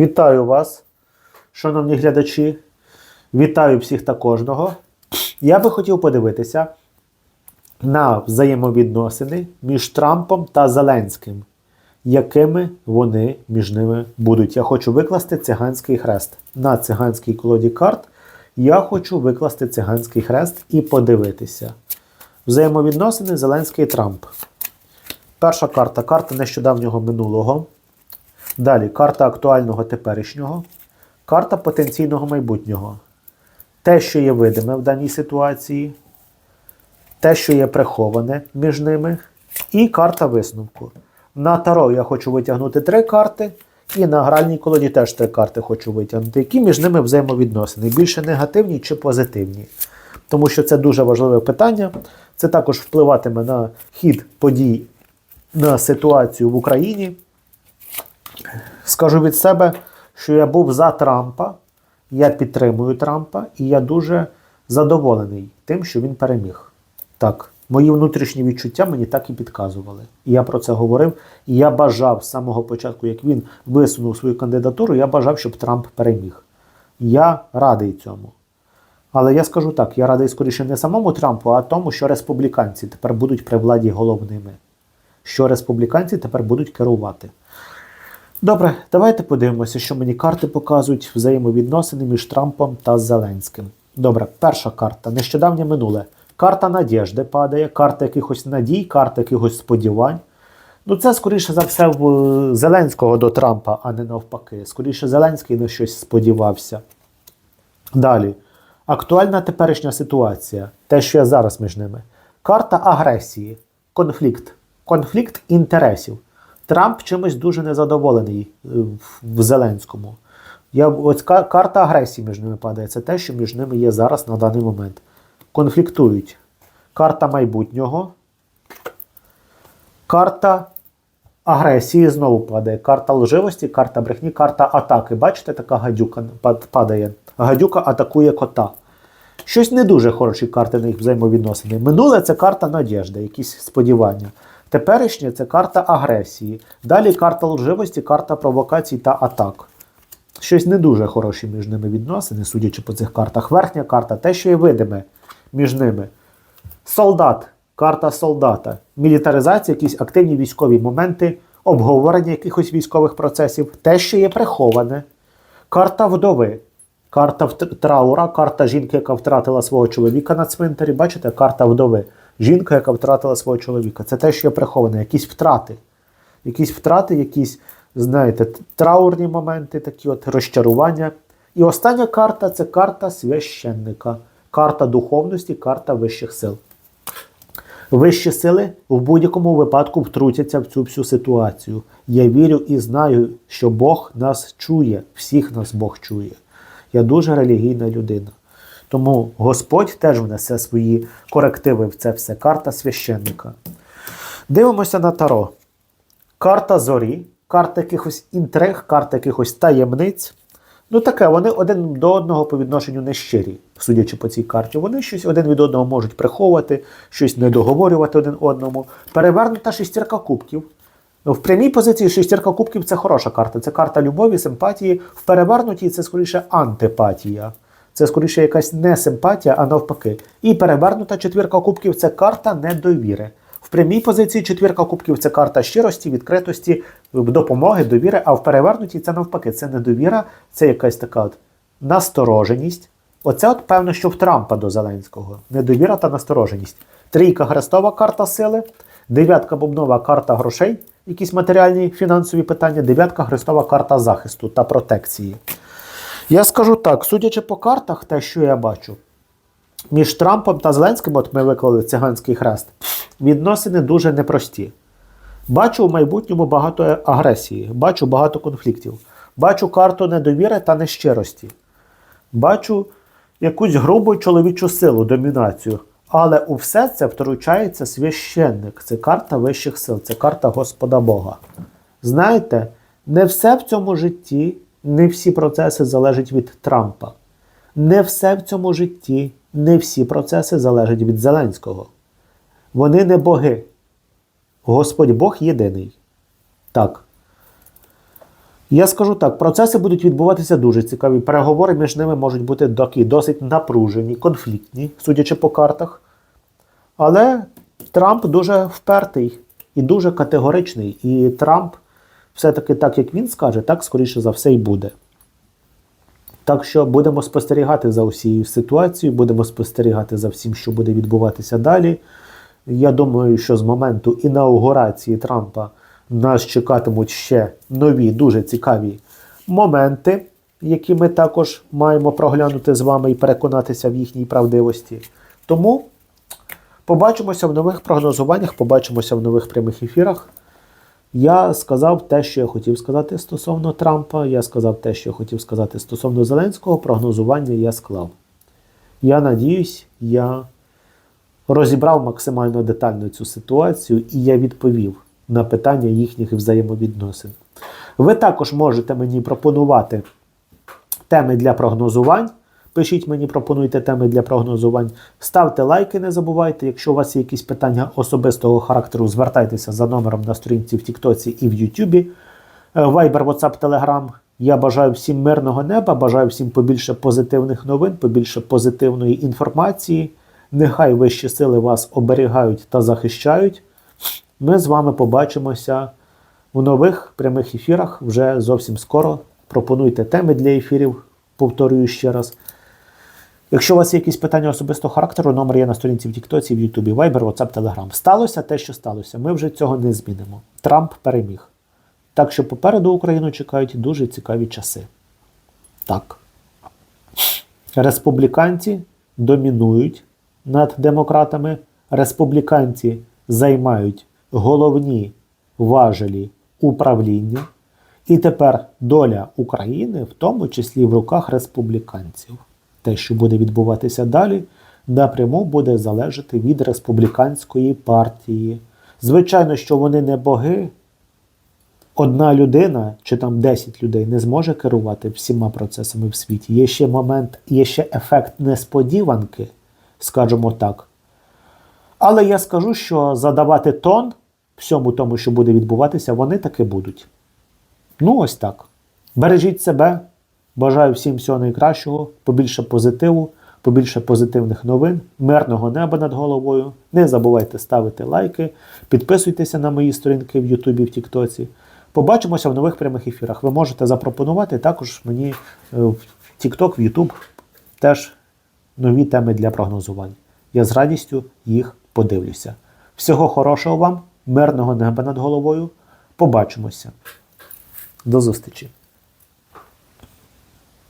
Вітаю вас, шановні глядачі. Вітаю всіх та кожного. Я би хотів подивитися на взаємовідносини між Трампом та Зеленським, якими вони між ними будуть. Я хочу викласти циганський хрест. На циганській колоді карт я хочу викласти циганський хрест і подивитися. Взаємовідносини Зеленський Трамп. Перша карта карта нещодавнього минулого. Далі карта актуального теперішнього, карта потенційного майбутнього. Те, що є видиме в даній ситуації, те, що є приховане між ними, і карта висновку. На таро я хочу витягнути три карти, і на гральній колоді теж три карти хочу витягнути, які між ними взаємовідносини, більше негативні чи позитивні. Тому що це дуже важливе питання. Це також впливатиме на хід подій на ситуацію в Україні. Скажу від себе, що я був за Трампа, я підтримую Трампа, і я дуже задоволений тим, що він переміг. Так, мої внутрішні відчуття мені так і підказували. І я про це говорив. І я бажав з самого початку, як він висунув свою кандидатуру, я бажав, щоб Трамп переміг. Я радий цьому. Але я скажу так: я радий скоріше не самому Трампу, а тому, що республіканці тепер будуть при владі головними. Що республіканці тепер будуть керувати. Добре, давайте подивимося, що мені карти показують взаємовідносини між Трампом та Зеленським. Добре, перша карта. Нещодавнє минуле. Карта надіжди падає, карта якихось надій, карта якихось сподівань. Ну, це, скоріше за все, в е, Зеленського до Трампа, а не навпаки. Скоріше, Зеленський на щось сподівався. Далі. Актуальна теперішня ситуація. Те, що я зараз між ними. Карта агресії, конфлікт, конфлікт інтересів. Трамп чимось дуже незадоволений е, в- Зеленському. Я, ось карта агресії між ними падає. Це те, що між ними є зараз на даний момент. Конфліктують. Карта майбутнього. Карта агресії знову падає. Карта лживості, карта брехні, карта атаки. Бачите, така гадюка падає. Гадюка атакує кота. Щось не дуже хороші карти на їх взаємовідносини. Минуле це карта надіжди, якісь сподівання. Теперішнє це карта агресії. Далі карта лживості, карта провокацій та атак. Щось не дуже хороші між ними відносини, судячи по цих картах. Верхня карта те, що є видиме між ними. Солдат, карта солдата, мілітаризація, якісь активні військові моменти, обговорення якихось військових процесів, те, що є приховане. Карта вдови, карта траура, карта жінки, яка втратила свого чоловіка на цвинтарі. Бачите, карта вдови. Жінка, яка втратила свого чоловіка. Це те, що є приховане, якісь втрати. Якісь втрати, якісь, знаєте, траурні моменти, такі от розчарування. І остання карта це карта священника, карта духовності, карта вищих сил. Вищі сили в будь-якому випадку втрутяться в цю всю ситуацію. Я вірю і знаю, що Бог нас чує, всіх нас Бог чує. Я дуже релігійна людина. Тому Господь теж внесе свої корективи в це все. Карта священника. Дивимося на Таро. Карта зорі, карта якихось інтриг, карта якихось таємниць. Ну таке, вони один до одного по відношенню не щирі, судячи по цій карті. Вони щось один від одного можуть приховувати, щось не договорювати один одному. Перевернута шестірка кубків. Ну, В прямій позиції шестірка кубків це хороша карта. Це карта любові, симпатії. В перевернутій це скоріше антипатія. Це скоріше якась не симпатія, а навпаки. І перевернута четвірка кубків це карта недовіри. В прямій позиції четвірка кубків це карта щирості, відкритості, допомоги, довіри, а в перевернутій це навпаки, це недовіра, це якась така от настороженість. Оце от певно, що в Трампа до Зеленського. Недовіра та настороженість. Трійка хрестова карта сили, дев'ятка бубнова карта грошей, якісь матеріальні фінансові питання, дев'ятка хрестова карта захисту та протекції. Я скажу так, судячи по картах, те, що я бачу, між Трампом та Зеленським, от ми виклали циганський хрест, відносини дуже непрості. Бачу в майбутньому багато агресії, бачу багато конфліктів, бачу карту недовіри та нещирості. Бачу якусь грубу чоловічу силу, домінацію. Але у все це втручається священник. Це карта вищих сил, це карта Господа Бога. Знаєте, не все в цьому житті, не всі процеси залежать від Трампа. Не все в цьому житті, не всі процеси залежать від Зеленського. Вони не боги. Господь Бог єдиний. Так. Я скажу так: процеси будуть відбуватися дуже цікаві. Переговори між ними можуть бути такі досить напружені, конфліктні, судячи по картах. Але Трамп дуже впертий і дуже категоричний. І Трамп все-таки так, як він скаже, так скоріше за все і буде. Так що будемо спостерігати за усією ситуацією, будемо спостерігати за всім, що буде відбуватися далі. Я думаю, що з моменту інаугурації Трампа нас чекатимуть ще нові, дуже цікаві моменти, які ми також маємо проглянути з вами і переконатися в їхній правдивості. Тому побачимося в нових прогнозуваннях, побачимося в нових прямих ефірах. Я сказав те, що я хотів сказати стосовно Трампа. Я сказав те, що я хотів сказати стосовно Зеленського. Прогнозування я склав. Я надіюсь, я розібрав максимально детально цю ситуацію і я відповів на питання їхніх взаємовідносин. Ви також можете мені пропонувати теми для прогнозувань. Пишіть мені, пропонуйте теми для прогнозувань. Ставте лайки, не забувайте. Якщо у вас є якісь питання особистого характеру, звертайтеся за номером на сторінці в Тіктоці і в Ютубі. Viber, WhatsApp, Telegram. Я бажаю всім мирного неба, бажаю всім побільше позитивних новин, побільше позитивної інформації. Нехай вищі сили вас оберігають та захищають. Ми з вами побачимося у нових прямих ефірах вже зовсім скоро. Пропонуйте теми для ефірів, повторюю ще раз. Якщо у вас є якісь питання особистого характеру, номер є на сторінці в Тіктоці, в Ютубі, Viber, WhatsApp, Telegram. Сталося те, що сталося. Ми вже цього не змінимо. Трамп переміг. Так що попереду Україну чекають дуже цікаві часи. Так. Республіканці домінують над демократами. Республіканці займають головні важелі управління. І тепер доля України, в тому числі в руках республіканців. Те, що буде відбуватися далі, напряму буде залежати від республіканської партії. Звичайно, що вони не боги. Одна людина чи там 10 людей не зможе керувати всіма процесами в світі. Є ще момент, є ще ефект несподіванки, скажімо так. Але я скажу, що задавати тон всьому тому, що буде відбуватися, вони таки будуть. Ну, ось так. Бережіть себе. Бажаю всім всього найкращого, побільше позитиву, побільше позитивних новин, мирного неба над головою. Не забувайте ставити лайки, підписуйтеся на мої сторінки в Ютубі, в Тіктоці. Побачимося в нових прямих ефірах. Ви можете запропонувати також мені е, в Тікток, в Ютуб теж нові теми для прогнозувань. Я з радістю їх подивлюся. Всього хорошого вам, мирного неба над головою. Побачимося. До зустрічі!